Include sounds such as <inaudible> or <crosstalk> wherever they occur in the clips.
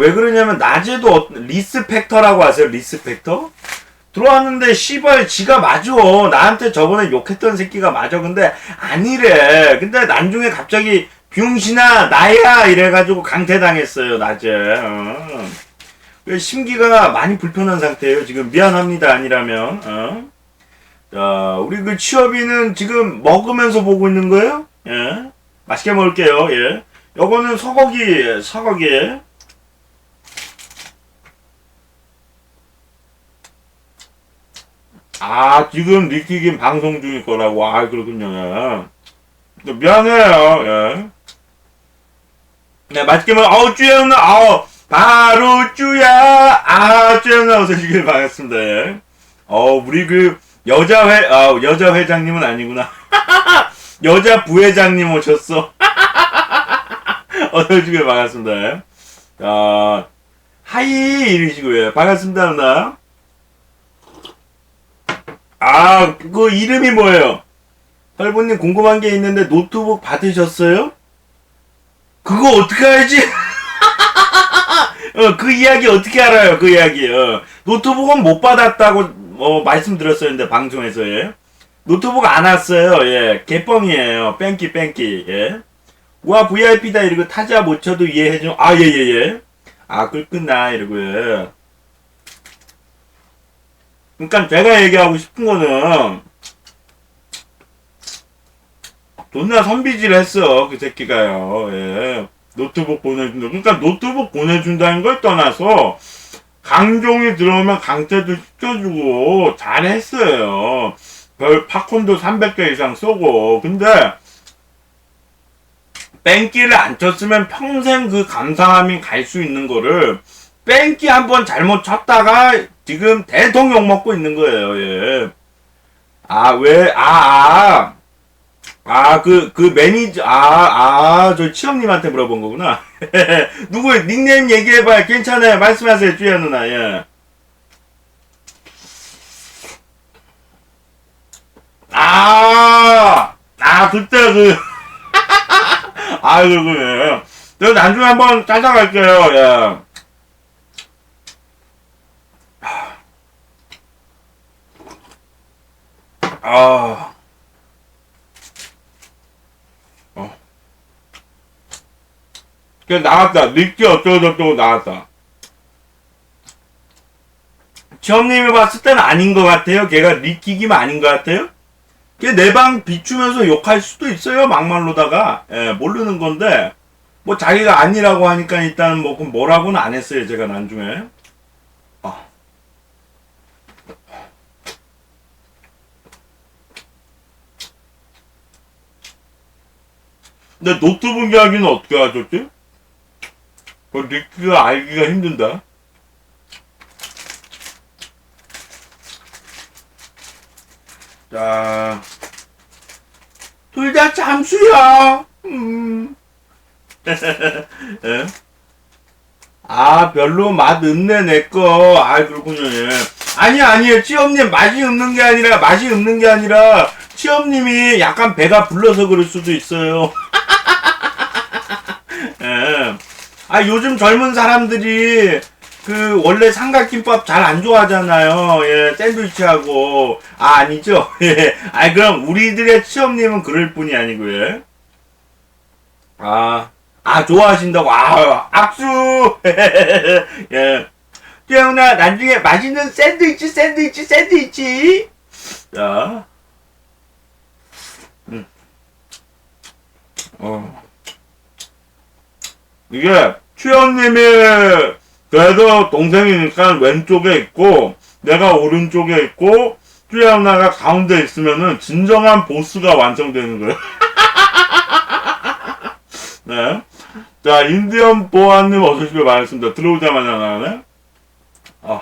왜 그러냐면 낮에도 어- 리스펙터라고 아세요? 리스펙터? 들어왔는데 씨발 지가 맞아. 나한테 저번에 욕했던 새끼가 맞아. 근데 아니래. 근데 나중에 갑자기 병신아 나야 이래가지고 강퇴당했어요 낮에. 어. 그 심기가 많이 불편한 상태예요. 지금 미안합니다 아니라면. 어? 자 우리 그 취업이는 지금 먹으면서 보고 있는 거예요? 예. 맛있게 먹을게요. 예. 요거는 소고기 소고기. 아, 지금 리키긴 방송 중일 거라고. 아, 그렇군요. 예. 미안해요. 예. 네, 맛있게 먹, 아우, 쭈야 누나, 아우, 바로 쭈야. 아, 쭈야 누나 어서 오시길 반갑습니다. 예. 어, 우리 그, 여자 회, 아, 여자 회장님은 아니구나. <laughs> 여자 부회장님 오셨어. <laughs> 어서 오시길 반갑습니다. 예. 자, 하이, 이러시고요. 반갑습니다, 누나. 아, 그 이름이 뭐예요? 할부님 궁금한 게 있는데 노트북 받으셨어요? 그거 어떻게 알지? <laughs> 어, 그 이야기 어떻게 알아요? 그 이야기. 어. 노트북은 못 받았다고 어, 말씀드렸었는데 방송에서 예. 노트북 안 왔어요. 예. 개뻥이에요. 뺑기 뺑기. 예. 와 VIP다 이러고 타자 못 쳐도 이해해 줘. 아, 예, 예, 예. 아, 끌끈나 이러고요. 그러니까 제가 얘기하고 싶은 거는 존나 선비질 했어 그 새끼가요. 예. 노트북 보내준다. 그러니까 노트북 보내준다는 걸 떠나서 강종이 들어오면 강퇴도 시켜주고 잘했어요. 별 팝콘도 300개 이상 쏘고 근데 뺑기를 안 쳤으면 평생 그 감사함이 갈 수 있는 거를 뺑기 한번 잘못 쳤다가 지금 대통령 먹고 있는 거예요, 예. 아, 왜, 아, 아. 아, 그, 그 매니저, 아, 아, 저 치영님한테 물어본 거구나. <laughs> 누구, 닉네임 얘기해봐요. 괜찮아요. 말씀하세요, 주야 누나, 예. 아, 아, 그때 그, <laughs> 아이고, 그, 저 나중에 한번 찾아갈게요, 예. 아. 어. 그 나왔다. 니끼 어쩌고저쩌고 나왔다. 지엄님이 봤을 때는 아닌 것 같아요. 걔가 리키기만 아닌 것 같아요. 걔 내 방 비추면서 욕할 수도 있어요. 막말로다가. 예, 모르는 건데. 뭐 자기가 아니라고 하니까 일단 뭐 그럼 뭐라고는 안 했어요. 제가 나중에. 근데 노트북 이야기는 어떻게 하셨지? 그 리키가 알기가 힘든다. 자, 둘 다 잠수야. 음. <laughs> 예? 아, 별로 맛 없네, 내 거. 아, 그렇군요, 예. 아니, 아니에요. 치엄님, 맛이 없는 게 아니라, 맛이 없는 게 아니라, 치엄님이 약간 배가 불러서 그럴 수도 있어요. 예. 아, 요즘 젊은 사람들이, 그, 원래 삼각김밥 잘 안 좋아하잖아요. 예, 샌드위치하고. 아, 아니죠? <laughs> 예. 아, 그럼 우리들의 치엄님은 그럴 뿐이 아니고요. 아, 아, 좋아하신다고. 아, 악수! <laughs> 예. 태영아, 나중에 맛있는 샌드위치, 샌드위치, 샌드위치! 자. 음. 어. 이게, 최연님이, 그래도 동생이니까 왼쪽에 있고, 내가 오른쪽에 있고, 쭈야누나가 가운데 있으면은 진정한 보스가 완성되는 거예요. <laughs> 네. 자, 인디언 보아님 어서오시길 바랐습니다. 들어오자마자 나네. 아.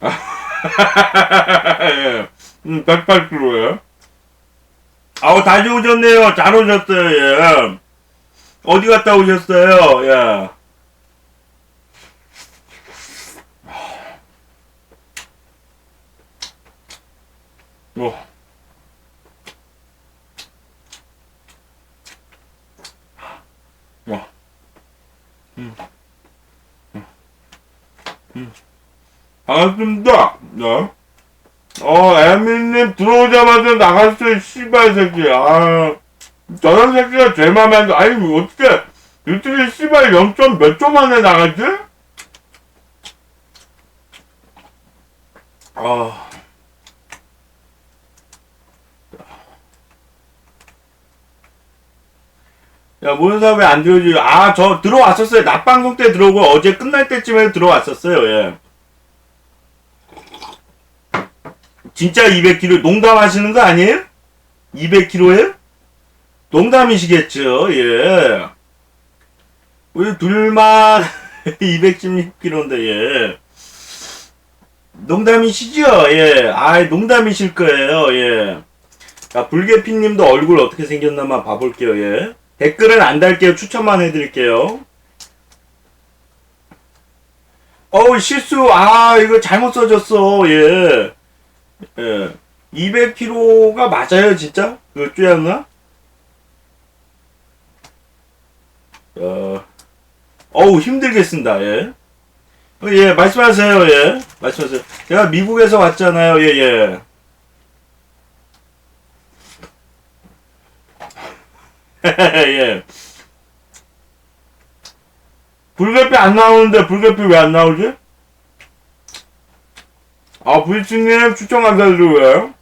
<laughs> 예. 음, 108kg에. 아우 다시 오셨네요. 잘 오셨어요. 예. 어디 갔다 오셨어요? 예. 뭐. 뭐. 음. 음. 음. 반갑습니다. 네. 어, 에미님 들어오자마자 나갔어요, 씨발 새끼. 아, 저런 새끼가 제일 마음에 안. 아니, 뭐 어떻게, 유튜브 씨발 0점 몇초 만에 나갔지? 아. 야, 모연사 왜안 들어오지? 아, 저 들어왔었어요. 낮방송 때 들어오고 어제 끝날 때쯤에 들어왔었어요, 예. 진짜 200kg 농담하시는 거 아니에요? 200kg에? 농담이시겠죠, 예. 우리 둘만 <laughs> 216kg인데, 예. 농담이시죠? 예. 아, 농담이실 거예요, 예. 자, 불개피님도 얼굴 어떻게 생겼나만 봐볼게요, 예. 댓글은 안 달게요. 추천만 해드릴게요. 어우, 실수. 아, 이거 잘못 써졌어. 예. 예. 200kg가 맞아요, 진짜? 그, 쭈였나? 어, 어우, 힘들겠습니다, 예. 어, 예, 말씀하세요, 예. 말씀하세요. 제가 미국에서 왔잖아요, 예, 예. <laughs> 예. 불개피 안 나오는데 불개피 왜 안 나오지? 아, 부이치님 추천 감사드리고요.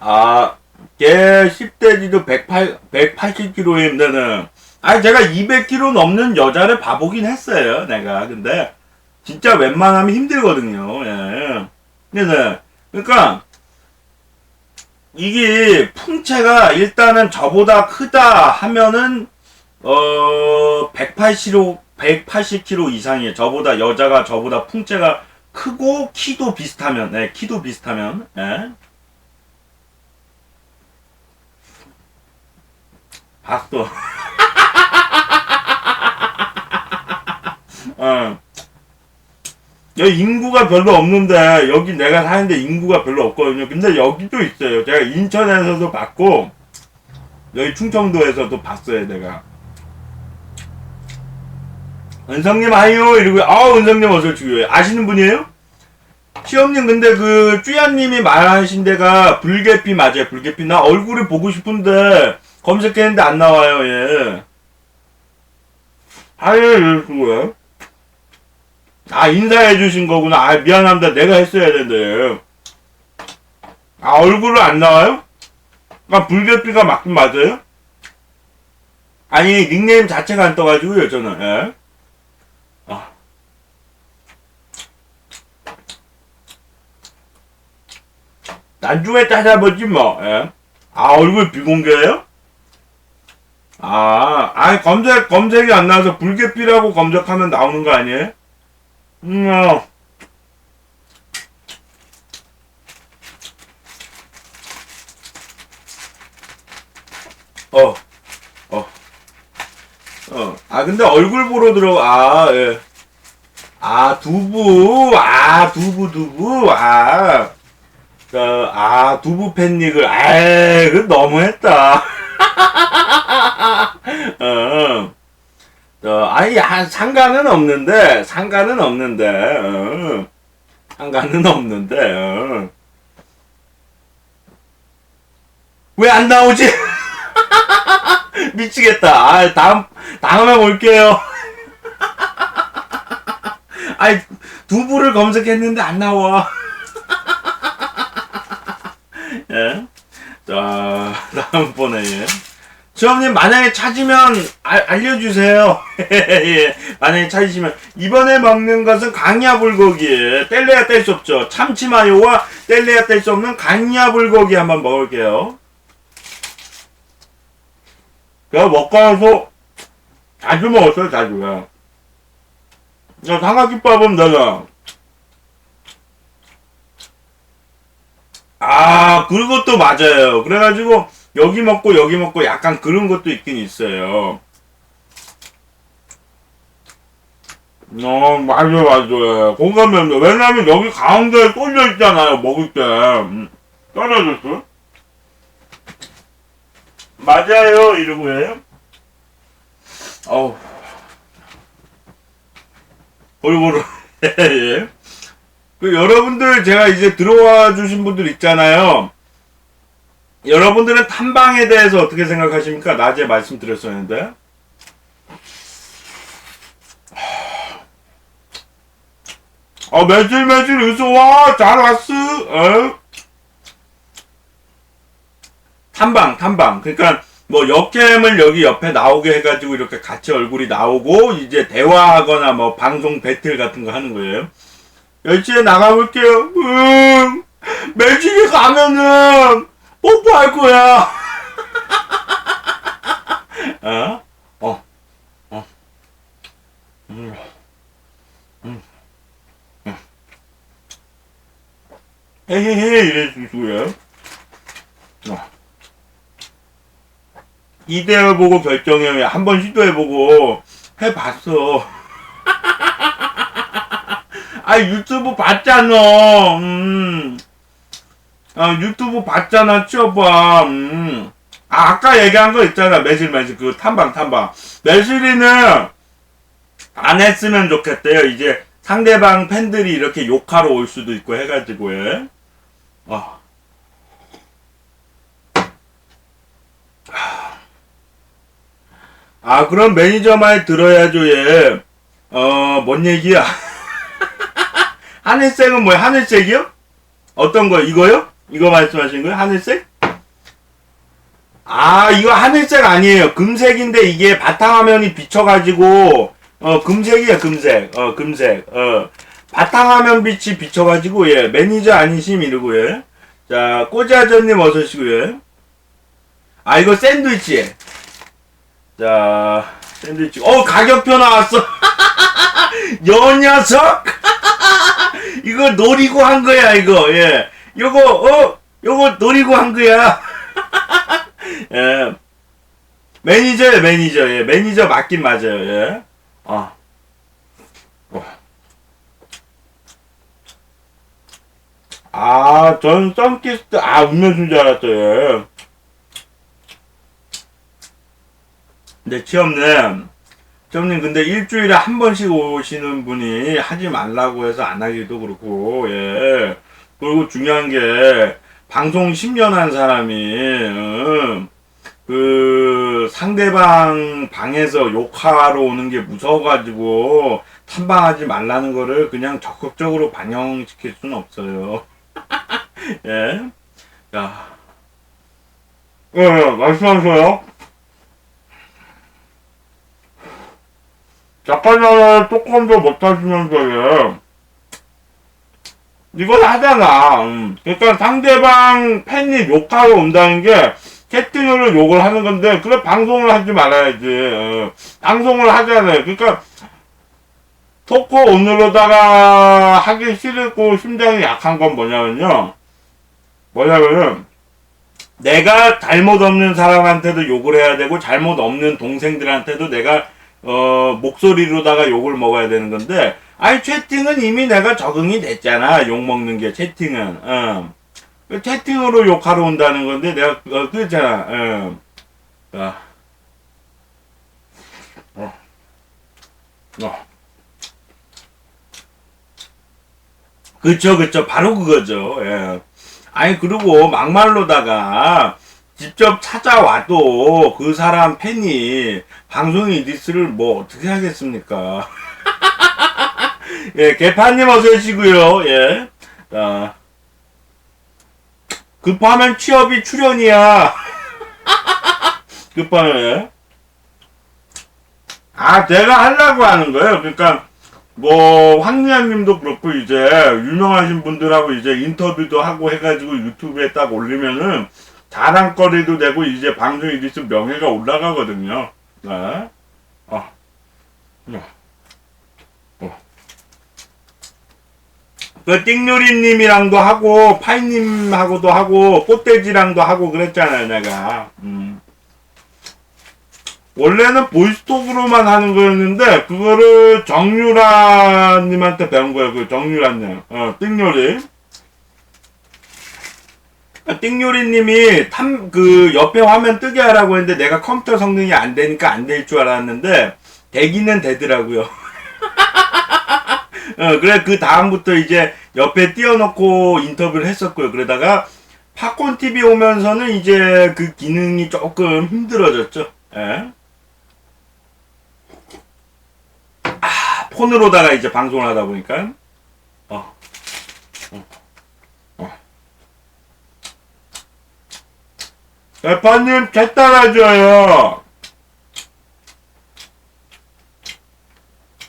아, 걔 10대지도 108, 180kg에 힘드는. 아, 제가 200kg 넘는 여자를 봐보긴 했어요, 내가. 근데, 진짜 웬만하면 힘들거든요, 예. 근데, 그러니까, 이게 풍채가 일단은 저보다 크다 하면은 어 180kg 180kg 이상이에요. 저보다 여자가 저보다 풍채가 크고 키도 비슷하면 네, 키도 비슷하면 예. 봤어. <laughs> 어. 여기 인구가 별로 없는데 여기 내가 사는데 인구가 별로 없거든요. 근데 여기도 있어요. 제가 인천에서도 봤고 여기 충청도에서도 봤어요. 내가 은성님 하요 이러고 아 은성님 어서 주요 아시는 분이에요? 시험님 근데 그 쭈야님이 말하신 데가 불개피 맞아요. 불개피 나 얼굴을 보고 싶은데 검색했는데 안 나와요. 예. 하요 이러고요. 아 인사해 주신 거구나. 아 미안합니다. 내가 했어야 되는데. 아 얼굴은 안 나와요? 아 불개피가 맞긴 맞아요? 아니 닉네임 자체가 안 떠가지고요 저는. 예. 나중에 찾아보지 뭐. 예. 아 얼굴 비공개예요? 아, 아니 검색 검색이 안 나와서 불개피라고 검색하면 나오는 거 아니에요? 음, 어. 어, 어, 어. 아, 근데 얼굴 보러 들어, 아, 예. 아, 두부, 아, 두부, 두부, 아. 어, 아, 두부 팬닉을, 에이, 그 너무했다. <laughs> 어. 어, 아니, 한, 상관은 없는데, 상관은 없는데, 어. 상관은 없는데, 어. 왜안 나오지? <laughs> 미치겠다. 아, 다음, 다음에 볼게요. <laughs> 아이, 두부를 검색했는데 안 나와. 예. 자, <laughs> 다음번에, 예. 수험님 만약에 찾으면 알, 알려주세요. <laughs> 예, 만약에 찾으시면 이번에 먹는 것은 강야 불고기예요. 뗄래야 뗄 수 없죠. 참치 마요와 뗄래야 뗄 수 없는 강야 불고기 한번 먹을게요. 제가 먹고 나서 자주 먹었어요, 자주요. 야, 삼각김밥은 내가 아, 그것도 맞아요. 그래가지고 여기 먹고 여기 먹고 약간 그런 것도 있긴 있어요. 어, 맞아, 맞아. 공감합니다. 왜냐면 여기 가운데에 쏠려 있잖아요, 먹을 때. 음, 떨어졌어? 맞아요, 이러고 해요? 어우. 보르보르. <laughs> 예. 그 여러분들 제가 이제 들어와 주신 분들 있잖아요. 여러분들은 탐방에 대해서 어떻게 생각하십니까? 낮에 말씀드렸었는데. 어, 매질, 매질, 어서 와, 잘 왔어, 어? 탐방, 탐방. 그러니까, 뭐, 역캠을 여기 옆에 나오게 해가지고, 이렇게 같이 얼굴이 나오고, 이제 대화하거나, 뭐, 방송 배틀 같은 거 하는 거예요. 10시에 나가볼게요. 응. 매질이 가면은, 뽀뽀할 거야. <laughs> 어? 어. 어. 음. 음. 음. 헤헤헤 이래주고요. 어. 이대해보고 결정해. 한 번 시도해보고 해봤어. 아 유튜브 봤잖아. 음. 아, 유튜브 봤잖아, 치워봐. 음. 아, 아까 얘기한 거 있잖아, 매실, 매실. 그 탐방, 탐방. 매실이는 안 했으면 좋겠대요. 이제 상대방 팬들이 이렇게 욕하러 올 수도 있고 해가지고, 예. 어. 아, 그럼 매니저 말 들어야죠, 예. 어, 뭔 얘기야? 하늘색은 뭐야? 하늘색이요? 어떤 거? 이거요? 이거 말씀하신 거예요? 하늘색? 아, 이거 하늘색 아니에요. 금색인데 이게 바탕화면이 비쳐가지고, 어, 금색이야, 금색. 어, 금색. 어, 바탕화면 빛이 비쳐가지고, 예, 매니저 아니심 이러고, 예. 자, 꼬지아저님 어서시고, 예. 아, 이거 샌드위치. 자, 샌드위치. 어, 가격표 나왔어. <laughs> 여 녀석! 이거 노리고 한 거야, 이거, 예. 요거, 어, 요거 노리고 한 거야. <laughs> 예. 매니저예, 매니저. 예. 매니저 맞긴 맞아요, 예. 어. 어. 아, 전 썬키스트, 아, 음료수인 줄 알았죠, 예. 근데 취업님, 취업님, 근데 일주일에 한 번씩 오시는 분이 하지 말라고 해서 안 하기도 그렇고, 예. 그리고 중요한 게, 방송 10년 한 사람이, 음, 그, 상대방 방에서 욕하러 오는 게 무서워가지고, 탐방하지 말라는 거를 그냥 적극적으로 반영시킬 수는 없어요. <laughs> 예. 자. 예, 예, 말씀하세요. 작가님은 조금 더 못하시면서, 예. 이걸 하잖아. 음. 그러니까 상대방 팬이 욕하러 온다는 게 채팅으로 욕을 하는 건데, 그래, 방송을 하지 말아야지. 어. 방송을 하잖아요. 그러니까, 토크 오늘로다가 하기 싫고 심장이 약한 건 뭐냐면요. 뭐냐면은, 내가 잘못 없는 사람한테도 욕을 해야 되고, 잘못 없는 동생들한테도 내가, 어, 목소리로다가 욕을 먹어야 되는 건데, 아니, 채팅은 이미 내가 적응이 됐잖아. 욕 먹는 게, 채팅은. 어. 그 채팅으로 욕하러 온다는 건데, 내가, 어, 그렇잖아. 어. 어. 어. 어. 그쵸, 그쵸. 바로 그거죠. 예. 아니, 그리고 막말로다가 직접 찾아와도 그 사람 팬이 방송인 리스를 뭐 어떻게 하겠습니까? <laughs> 예, 개판님 어서 오시고요. 예. 자. 급하면 취업이 출연이야. <laughs> 급하면. 아, 제가 하려고 하는 거예요. 그러니까, 뭐, 황리안 님도 그렇고, 이제, 유명하신 분들하고 이제 인터뷰도 하고 해가지고 유튜브에 딱 올리면은, 자랑거리도 되고, 이제 방송 이리스 명예가 올라가거든요. 네. 어. 어. 그 띵누리님이랑도 하고 파이님하고도 하고 꽃돼지랑도 하고 그랬잖아요 내가 음. 원래는 보이스톡으로만 하는 거였는데 그거를 정유라님한테 배운 거예요 그 정유라님 어 띵요리 띵요리님이 탐 그 옆에 화면 뜨게 하라고 했는데 내가 컴퓨터 성능이 안 되니까 안 될 줄 알았는데 되기는 되더라고요. <laughs> 어, 그래 그 다음부터 이제 옆에 띄워놓고 인터뷰를 했었고요. 그러다가 팝콘 TV 오면서는 이제 그 기능이 조금 힘들어졌죠. 예. 아, 폰으로다가 이제 방송을 하다 보니까 어. 어. 대파님 제 따라줘요.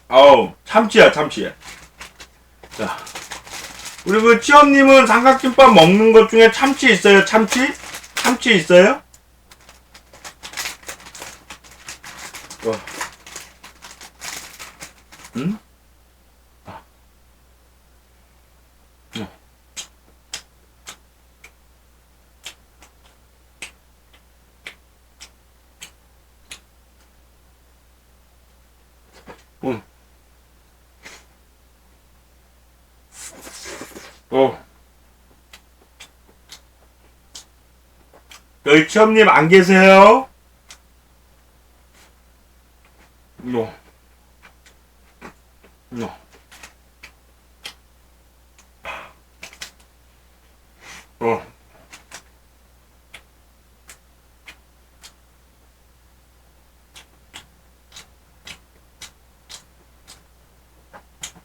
아우 참치야 참치. 자, 우리 그 치엄님은 삼각김밥 먹는 것 중에 참치 있어요? 참치? 참치 있어요? 어. 응? 취업님 안 계세요? 너. 너. 어.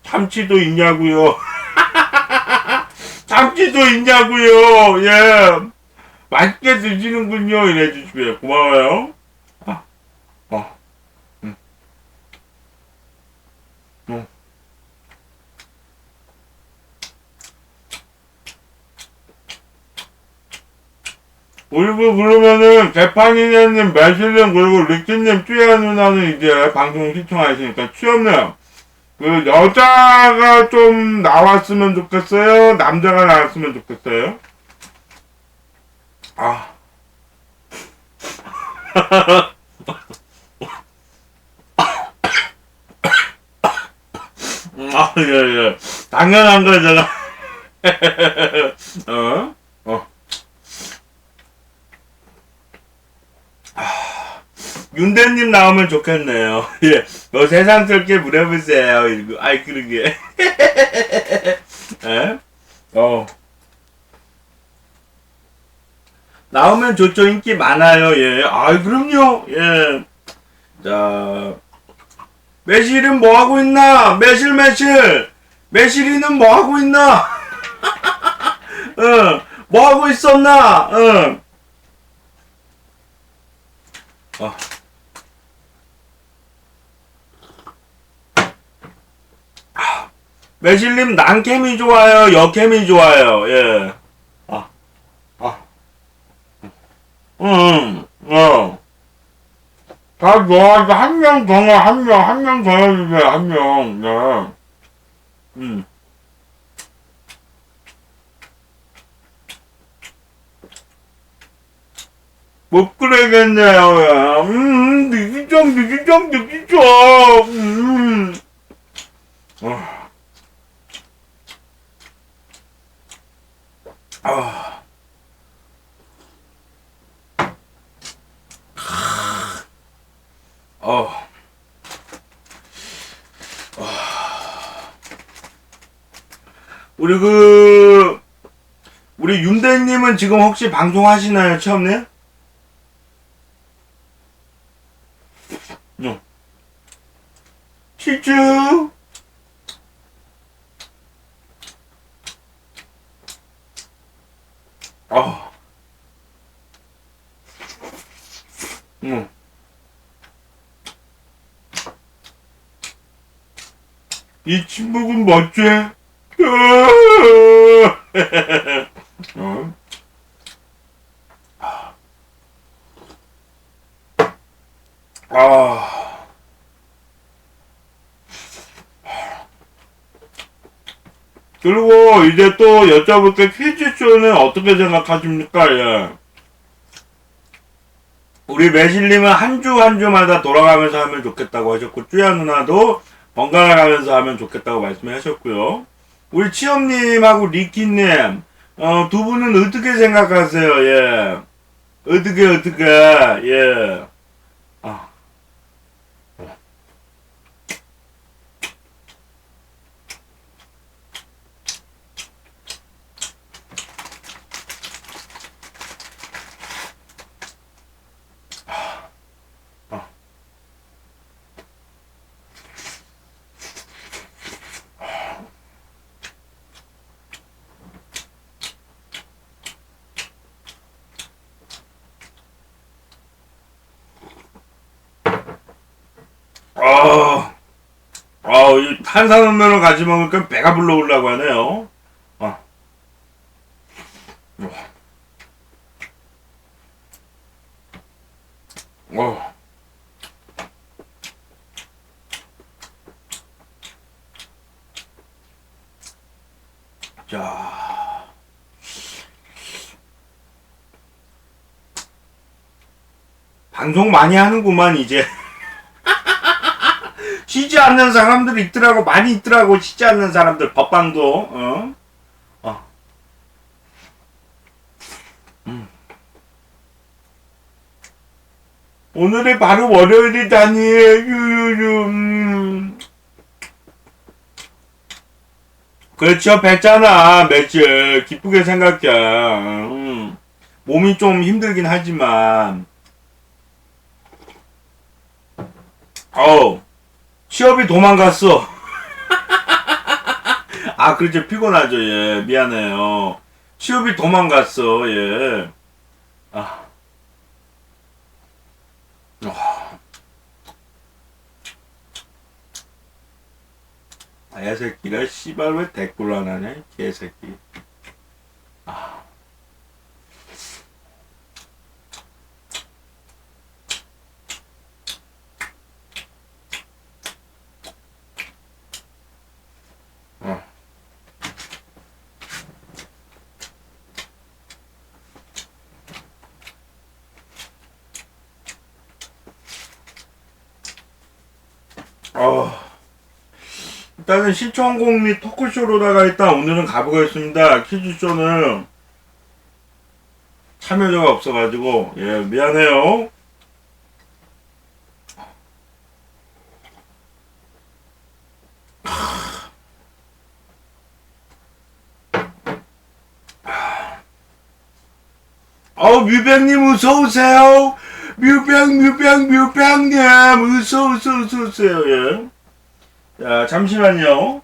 참치도 있냐고요? <laughs> 참치도 있냐고요? 예. 맛있게 드시는군요. 이래 주시고요. 고마워요. 아, 어, 음, 음. 그리고 그러면은 재판이님, 매실님 그리고 리키님, 쭈야 누나는 이제 방송 시청하시니까 취업님 그 여자가 좀 나왔으면 좋겠어요? 남자가 나왔으면 좋겠어요? 아. 아, 예, 예. 당연한 거잖아. 어? 어. 아, 윤대님 나오면 좋겠네요. <laughs> 예. 뭐 세상스럽게 물어보세요. 아이, 그러게. 에? <laughs> 어. 나오면 좋죠. 인기 많아요. 예. 아이, 그럼요. 예. 자. 매실은 뭐 하고 있나? 매실, 매실. 매실이는 뭐 하고 있나? <laughs> 어. 뭐 하고 있었나? 어. 어. 매실님 난캠이 좋아요, 여캠이 좋아요. 예. 아, 아, 음, 어. 다 좋아하고 한명 더, 한 명, 한 명 더 해주세요, 한 명. 네. 음. 못 그러겠네요. 야. 음, 느끼 좀, 느끼 좀, 느끼 좀. 음. 아. 아. 어. 아. 우리 그 우리 윤대님은 지금 혹시 방송하시나요, 처음에? 응. 치즈. 아. 응. 이 침묵은 멋지? <laughs> 어? 아. 그리고 이제 또 여쭤볼 게 퀴즈쇼는 어떻게 생각하십니까? 예. 우리 매실님은 한 주 한 주마다 돌아가면서 하면 좋겠다고 하셨고 쭈야 누나도 번갈아 가면서 하면 좋겠다고 말씀하셨고요. 우리 치엄님하고 리키님 어, 두 분은 어떻게 생각하세요? 예. 어떻게 어떻게 예. 아. 아, 탄산음료를 같이 먹으니까 배가 불러오려고 하네요. 아. 어. 자. 방송 많이 하는구만, 이제. 쉬지 않는 사람들 있더라고 많이 있더라고 쉬지 않는 사람들 법방도 어? 어. 음. 오늘이 바로 월요일이다니 음. 그렇죠 뵀잖아 며칠 기쁘게 생각해 음. 몸이 좀 힘들긴 하지만 어우 취업이 도망갔어. <laughs> 아, 그렇죠. 피곤하죠. 예. 미안해요. 취업이 도망갔어. 예. 아. 아. 아, 애새끼가 씨발 왜 댓글 안 하냐? 이 개새끼. 어. 일단은 시청공 및 토크쇼로다가 일단 오늘은 가보겠습니다. 퀴즈쇼는 참여자가 없어가지고 예 미안해요. 어 뮤병님 어서 오세요. 뮤병 뮤병 뮤병님 어서 어서 어서 오세요. 예. 자 잠시만요.